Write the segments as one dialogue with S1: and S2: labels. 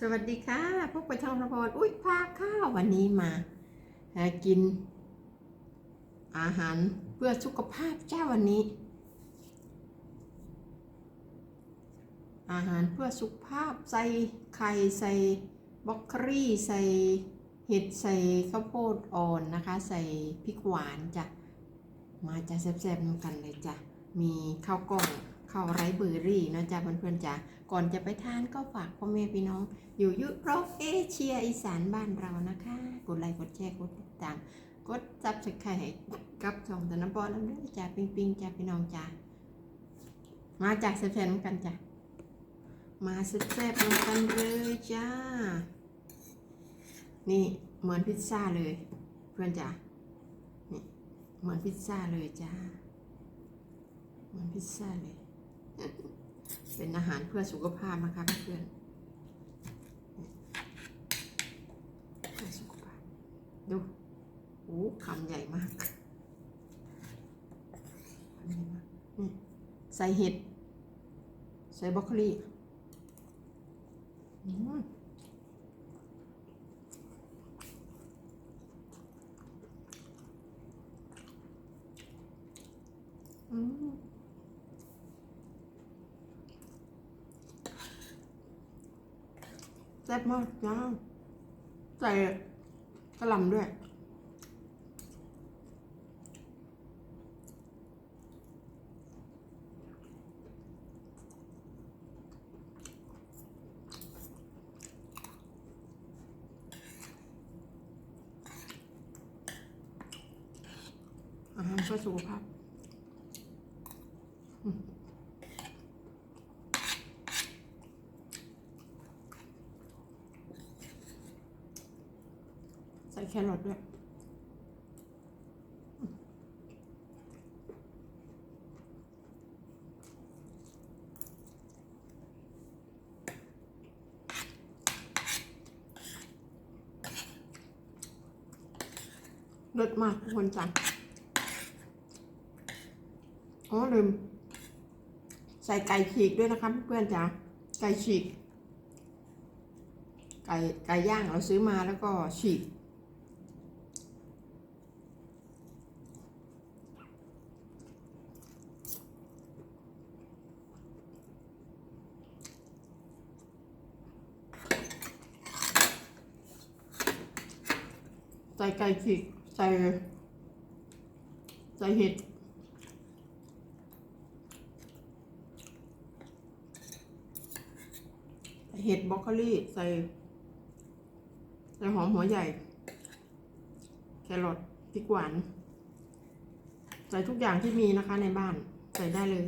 S1: สวัสดีค่ะพบกับช่องพรอุ้ยพาข้าววันนี้มาากิน อาหารเพื่อสุขภาพเจ้าวันนี้ อาหารเพื่อสุขภาพใส่ไข่ใส่บล็อกคลี่ใส่เห็ดใส่ข้าวโพดอ่อนนะคะ ใส่พริกหวานจ้ะมาจะแซ่บๆกันเลยจ้ะมีข้าวกล้อง ข้าวไรเบอร์รี่นะจ๊ะเพื่อนๆจ้ะก่อนจะไปทานก็ฝากพ่อแม่พี่น้อง อยู่ยุโรปเอเชียอีสานบ้านเรานะคะ กดไลค์กดแชร์กดติดตามกดซับสไครต์กับช่องตะน้ำปอน้ำเด้อจ้าปิงปิงจ้าพี่น้องจ้ามาจากแฟนๆกันจ้ะมาแซ่บๆกันเลยจ้า นี่เหมือนพิซซ่าเลย เพื่อนจ้านี่เหมือนพิซซ่าเลยจ้าเหมือนพิซซ่าเลย เป็นอาหารเพื่อสุขภาพนะคะเพื่อนเพื่อสุขภาพ ดูโอ้คำใหญ่มากคำใหญ่มากนี่ใส่เห็ด ใส่บรอกโคลีอืมอืม แซ่บมากจ้าใส่กระหล่ำด้วย อาหารเพื่อสุขภาพอืมใส่ แครอทด้วยเลิศมากทุกคนจ้ะอ๋อลืม ใส่ไก่ฉีกด้วยนะครับเพื่อนจ๋า ไก่ฉีก ไก่ไก่ย่างเราซื้อมาแล้วก็ฉีก ใส่ไก่ฉีกใส่ใส่เห็ดเห็ดบรอกโคลี่ใส่ใส่หอมหัวใหญ่ แครอทพริกหวาน ใส่ทุกอย่างที่มีนะคะในบ้านใส่ได้เลย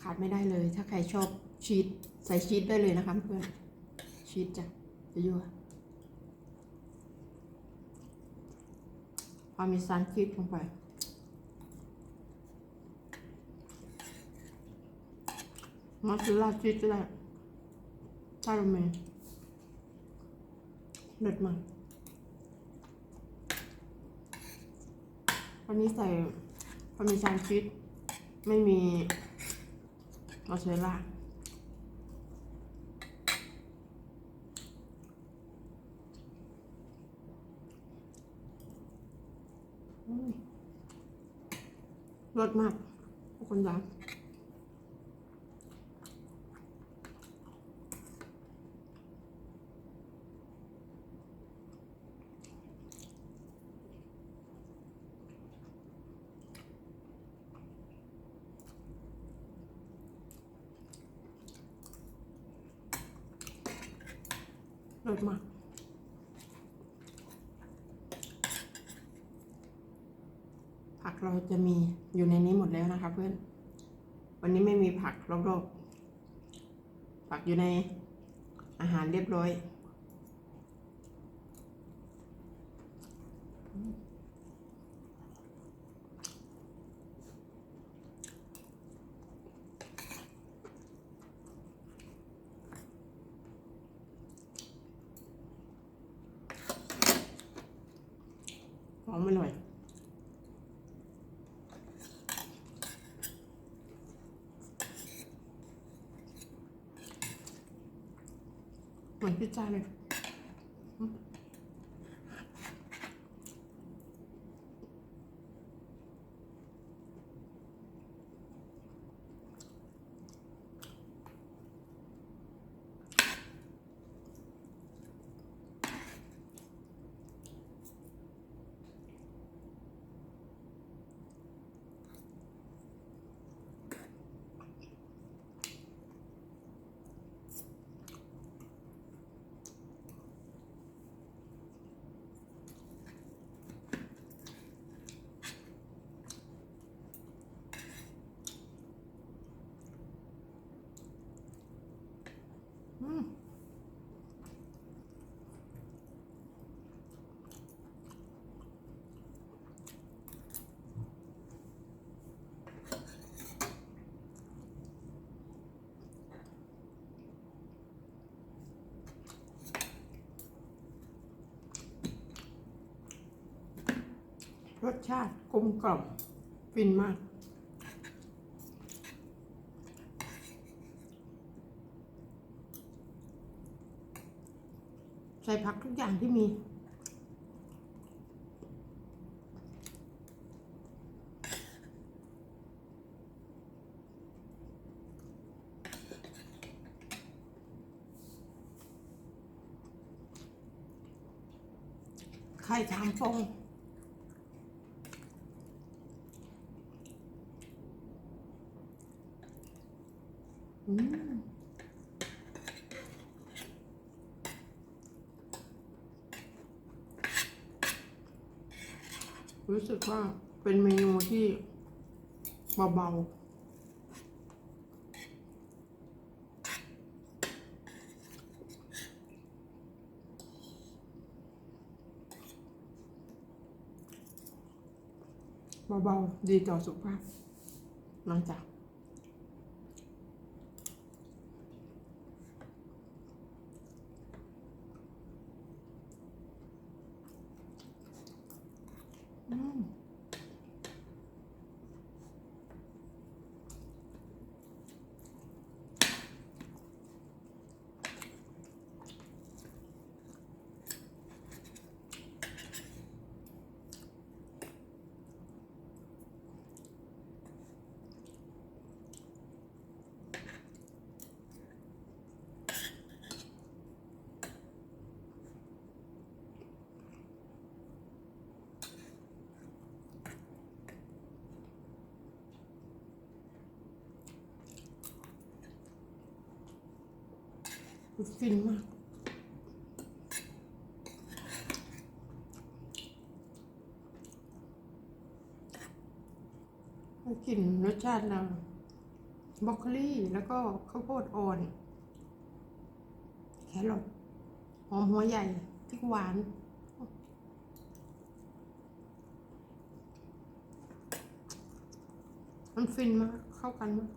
S1: ขาดไม่ได้เลย ถ้าใครชอบชีสใส่ชีสได้เลยนะคะเพื่อนชีสจ้ะจะ ยั่วาเมซานชีสลงไป มาซื้อลาชีสก็ได้ชาโรเมนเด็ดมากวันนี้ใส่พาเมซานชีสไม่มีมอสซาเรลล่าอืม รสมากทุกคนจ้ารสมาก ผัก เราจะมีอยู่ในนี้หมดแล้วนะคะ เพื่อน วันนี้ไม่มีผักรอบๆผักอยู่ในอาหารเรียบร้อยหอมอร่อย อ เหมือนพิซซ่าเลย รสชาติกลมกล่อมฟินมาก ใส่ผักทุกอย่างที่มีไข่สามฟองอืม รู้สึกว่าเป็นเมนูที่เบาๆ เบาๆ ดีต่อสุขภาพหลังจากอืม ฟินมากกลิ่นรสชาติเราบรอกโคลีแล้วก็ข้าวโพดอ่อน แครอทหอมหัวใหญ่พริกหวาน มันฟินมาก เข้ากันมาก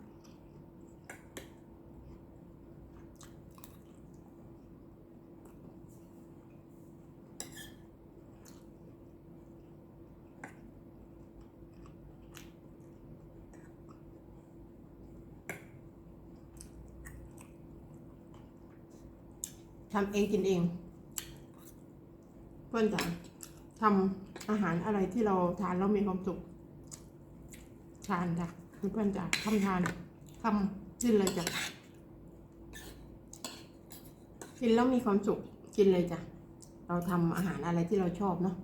S1: ทำเองกินเอง เพื่อนจ๋าทำอาหารอะไรที่เราทานแล้วมีความสุขทานจ้ะเพื่อนจ๋าทำทานทำกินเลยจ้ะกินแล้วมีความสุขกินเลยจ้ะเราทำอาหารอะไรที่เราชอบเนาะ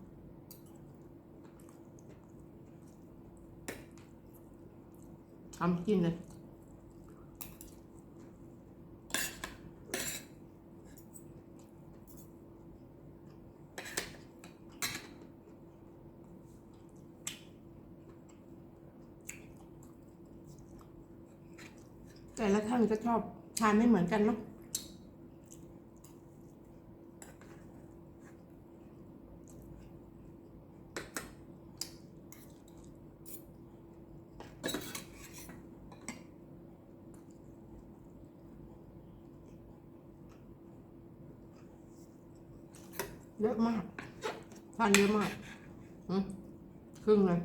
S1: ทำกินเลย แต่ละท่านก็ชอบทานไม่เหมือนกันเนาะเยอะมาก ทานเยอะมากอืมครึ่งเลย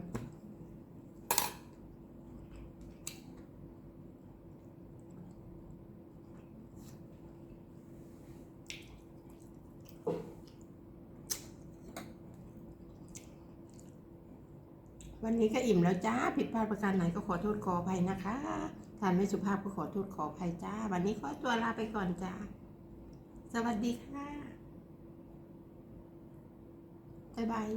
S1: วันนี้ก็อิ่มแล้วจ้า ผิดพลาดประการไหนก็ขอโทษขออภัยนะคะทานไม่สุภาพก็ขอโทษขออภัยจ้า วันนี้ขอตัวลาไปก่อนจ้า สวัสดีค่ะ บ๊ายบาย